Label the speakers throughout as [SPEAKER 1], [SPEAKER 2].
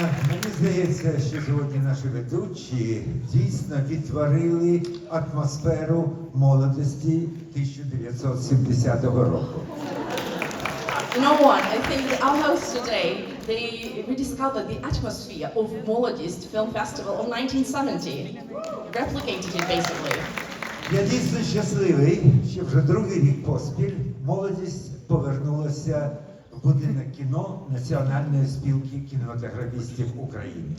[SPEAKER 1] Мені здається, що сьогодні наші ведучі дійсно відтворили атмосферу молодості 1970 року.
[SPEAKER 2] You know what? I think our hosts today they rediscovered the atmosphere of Molodist Film Festival of 1970, replicated it basically.
[SPEAKER 1] Я дійсно щасливий, що вже другий рік поспіль молодість повернулася будинок кіно Національної спілки кінематографістів України.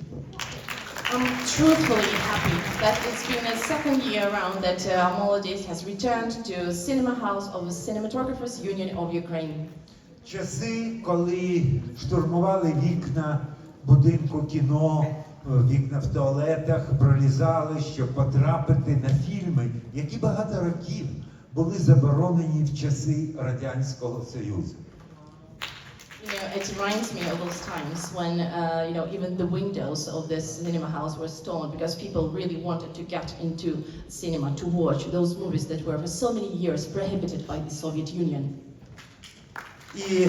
[SPEAKER 2] I'm truthfully happy that it's been a second year around that uh, Molodist has returned to Cinema House of the Cinematographers Union of Ukraine.
[SPEAKER 1] Часи, коли штурмували вікна будинку кіно, е, вікна в туалетах, пролізали, щоб потрапити на фільми, які багато років були заборонені в часи Радянського Союзу.
[SPEAKER 2] You know, it reminds me of those times when, uh, you know, even the windows of this cinema house were stormed because people really wanted to get into cinema to watch those movies that were for so many years prohibited by the Soviet Union.
[SPEAKER 1] І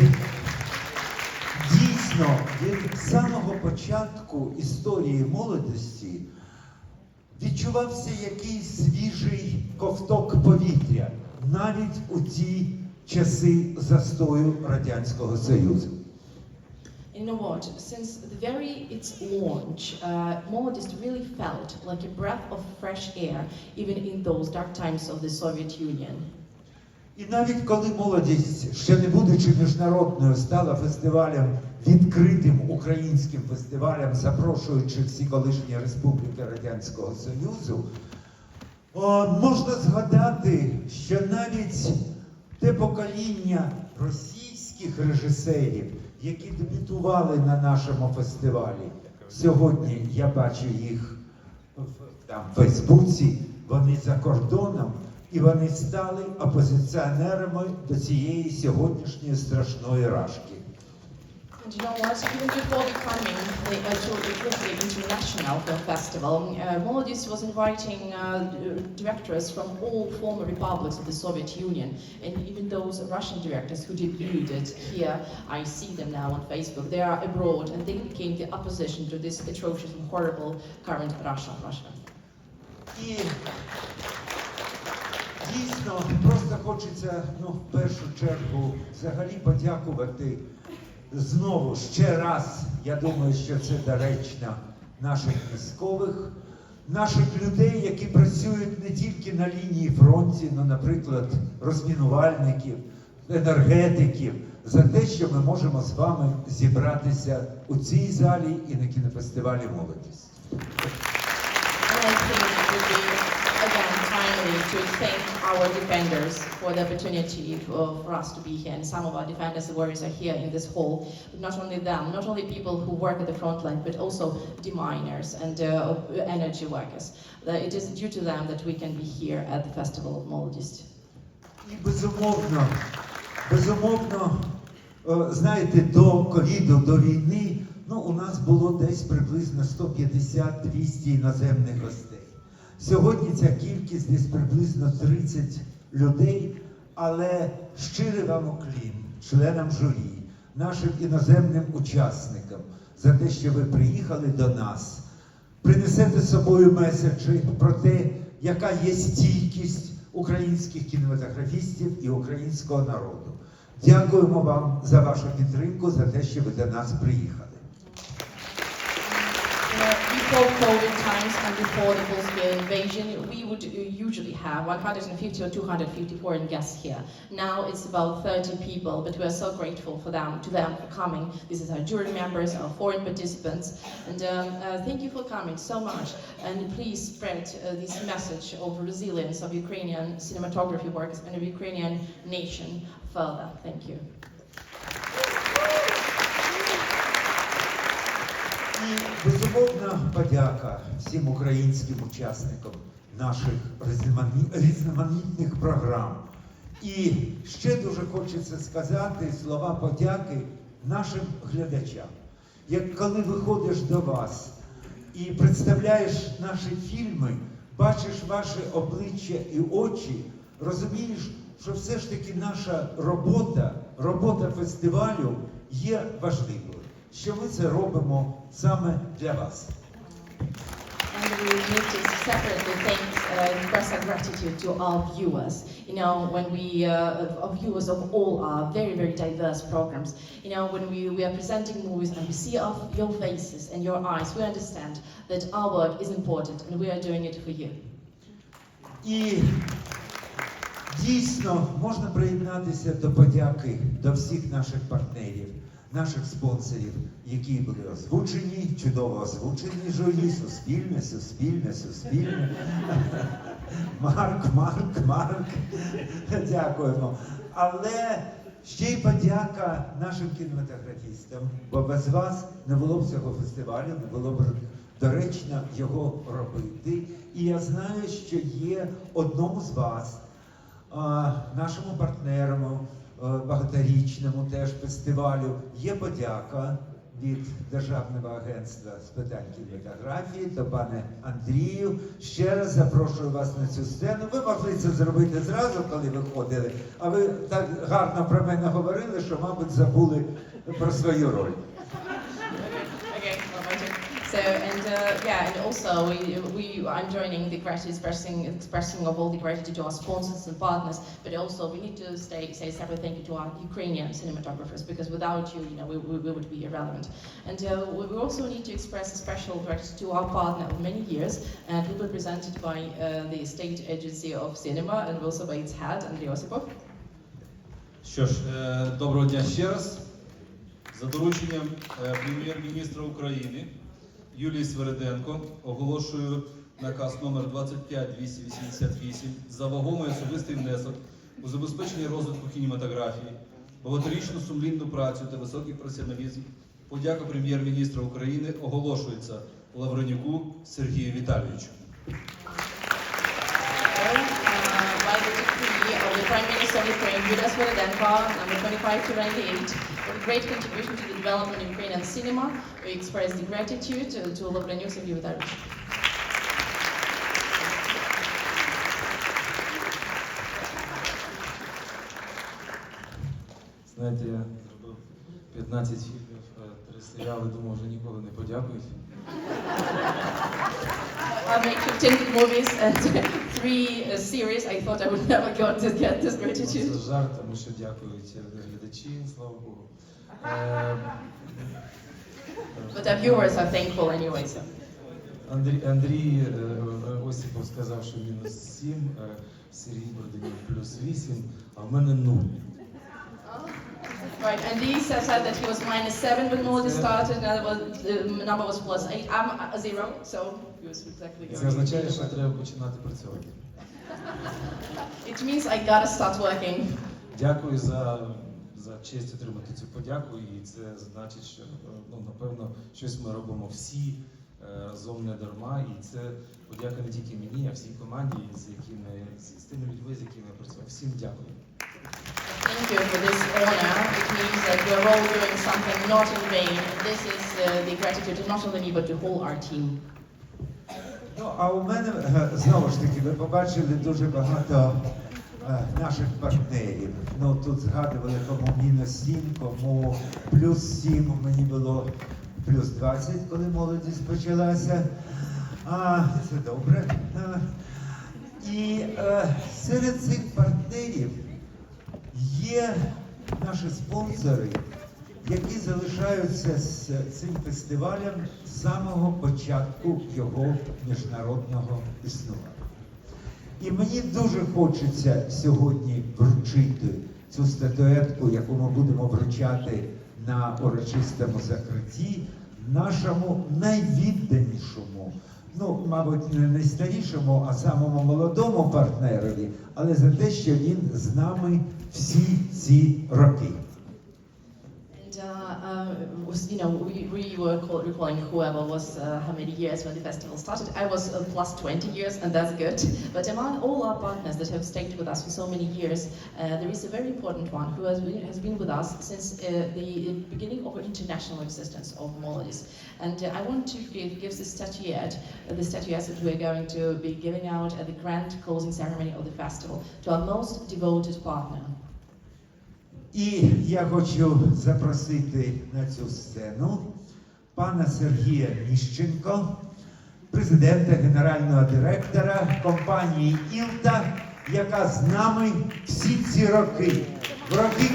[SPEAKER 1] дійсно від самого початку історії молодості відчувався якийсь свіжий ковток повітря навіть у ті часи застою Радянського Союзу.
[SPEAKER 2] You know what? Since the very its launch, uh, Molodist really felt like a breath of fresh air, even in those dark times of the Soviet Union.
[SPEAKER 1] І навіть коли молодість, ще не будучи міжнародною, стала фестивалем відкритим українським фестивалем, запрошуючи всі колишні республіки Радянського Союзу, о, можна згадати, що те покоління російських режисерів, які дебютували на нашому фестивалі, сьогодні я бачу їх в там, в Фейсбуці, вони за кордоном, і вони стали опозиціонерами до цієї сьогоднішньої страшної рашки.
[SPEAKER 2] And you know what? Even before becoming the uh, to the international film festival, uh, Molodist was inviting uh, directors from all former republics of the Soviet Union, and even those Russian directors who debuted here. I see them now on Facebook. They are abroad, and they became the opposition to this atrocious and horrible current Russia. Russia.
[SPEAKER 1] І дійсно просто хочеться ну, в першу чергу взагалі подякувати знову ще раз. Я думаю, що це доречно наших військових, наших людей, які працюють не тільки на лінії фронті, ну, наприклад, розмінувальників, енергетиків, за те, що ми можемо з вами зібратися у цій залі і на кінофестивалі молодість.
[SPEAKER 2] to thank our defenders for the opportunity to- for us to be here. And some of our defenders and warriors are here in this hall. But not only them, not only people who work at the front line, but also deminers and uh, energy workers. That It is due to them that we can be here at the Festival of Molodist.
[SPEAKER 1] І безумовно, безумовно, е, знаєте, до ковіду, до війни, ну, у нас було десь приблизно 150-200 іноземних гостей. Сьогодні ця кількість десь приблизно 30 людей, але щирий вам уклін, членам журі, нашим іноземним учасникам за те, що ви приїхали до нас, принесете з собою меседжі про те, яка є стійкість українських кінематографістів і українського народу. Дякуємо вам за вашу підтримку, за те, що ви до нас приїхали.
[SPEAKER 2] Times and before the full-scale invasion, we would uh, usually have 150 or 250 foreign guests here. Now it's about 30 people, but we are so grateful for them, to them for coming. This is our jury members, our foreign participants, and um, uh, thank you for coming so much. And please spread uh, this message of resilience of Ukrainian cinematography works and of Ukrainian nation further. Thank you.
[SPEAKER 1] Безумовна подяка всім українським учасникам наших різноманітних програм. І ще дуже хочеться сказати слова подяки нашим глядачам. Як коли виходиш до вас і представляєш наші фільми, бачиш ваше обличчя і очі, розумієш, що все ж таки наша робота, робота фестивалю є важливою. Що ми це робимо саме для вас.
[SPEAKER 2] And we to separately thank, uh, express our gratitude to our viewers. You know, when we, uh, our viewers of all our very, very diverse programs. You know, when we, we are presenting movies and we see of your faces and your eyes, we understand that our work is important and we are doing it for you.
[SPEAKER 1] І дійсно можна приєднатися до подяки до всіх наших партнерів, наших спонсорів, які були озвучені, чудово озвучені журі, суспільне, суспільне, суспільне. Марк, Марк, Марк. Дякуємо. Але ще й подяка нашим кінематографістам, бо без вас не було б цього фестивалю, не було б доречно його робити. І я знаю, що є одному з вас, нашому партнеру багаторічному теж фестивалю, є подяка від Державного агентства з питань кінематографії до пане Андрію. Ще раз запрошую вас на цю сцену. Ви могли це зробити зразу, коли виходили, а ви так гарно про мене говорили, що, мабуть, забули про свою роль.
[SPEAKER 2] Okay, well, my turn. So and uh, yeah, and also we, we I'm joining the gratitude expressing expressing of all the gratitude to our sponsors and partners, but also we need to stay, say a separate thank you to our Ukrainian cinematographers because without you, you know, we, we, we would be irrelevant. And uh, we we also need to express a special gratitude to our partner of many years, and we were presented by uh, the State Agency of Cinema and also by its head, Andrei Osipov.
[SPEAKER 3] Що ж, е, доброго дня ще раз. За дорученням е, прем'єр-міністра України Юлії Свериденко оголошую наказ номер 25288 за вагомий особистий внесок у забезпечення розвитку кінематографії, багаторічну сумлінну працю та високий професіоналізм. Подяка прем'єр-міністра України оголошується Лавренюку Сергію Віталійовичу.
[SPEAKER 2] uh, by the decree of the Prime Minister of Ukraine, Yulia Sviridenko, number 25 to 98, with great contribution to the development of Ukrainian cinema, we express the gratitude to, to Lovrenyuk Sergei Vitalyevich.
[SPEAKER 4] Знаєте, я зробив 15 фільмів, е, три серіали, думав, вже ніколи не подякують.
[SPEAKER 2] I made 15 movies and three uh, series. I thought I would never get to get this
[SPEAKER 4] Це
[SPEAKER 2] gratitude.
[SPEAKER 4] жарт, тому що дякують глядачі, слава Богу. Е,
[SPEAKER 2] But our viewers are thankful anyway, so.
[SPEAKER 4] Андрій, Андрій е, е, Осіпов сказав, що мінус 7, е, Сергій Бородинів плюс 8, а в мене 0.
[SPEAKER 2] Right, and he said that he was minus seven when Moldy started, and was- the number was plus eight. I'm a zero, so he was exactly
[SPEAKER 4] Це
[SPEAKER 2] going.
[SPEAKER 4] означає, що треба починати працювати.
[SPEAKER 2] It means I gotta start working.
[SPEAKER 4] Дякую за, за честь отримати цю подяку, і це значить, що е, ну, напевно щось ми робимо всі е, разом не дарма. І це подяка не тільки мені, а всій команді, з якими з, з тими людьми, з якими я працював. Всім дякую.
[SPEAKER 2] You for this honor. It means that we're all doing something not in vain. This is uh, the gratitude not only me, but to whole our team.
[SPEAKER 1] Ну, а у мене знову ж таки, ви побачили дуже багато наших партнерів. Ну тут згадували, кому мінус 7, кому плюс 7, мені було плюс 20, коли молодість почалася. А, це добре. І серед цих партнерів є наші спонсори, які залишаються з цим фестивалем з самого початку його міжнародного існування. І мені дуже хочеться сьогодні вручити цю статуетку, яку ми будемо вручати на урочистому закритті, нашому найвідданішому, ну, мабуть, не найстарішому, а самому молодому партнерові, але за те, що він з нами всі ці роки.
[SPEAKER 2] Uh, was, you know, we, we were call, recalling whoever was uh, how many years when the festival started. I was uh, plus 20 years, and that's good. But among all our partners that have stayed with us for so many years, uh, there is a very important one who has been, has been with us since uh, the beginning of international existence of Molodis. And uh, I want to give, give the statuette, the statuette that we're going to be giving out at the grand closing ceremony of the festival to our most devoted partner.
[SPEAKER 1] І я хочу запросити на цю сцену пана Сергія Міщенко, президента генерального директора компанії Ілта, яка з нами всі ці роки. В роки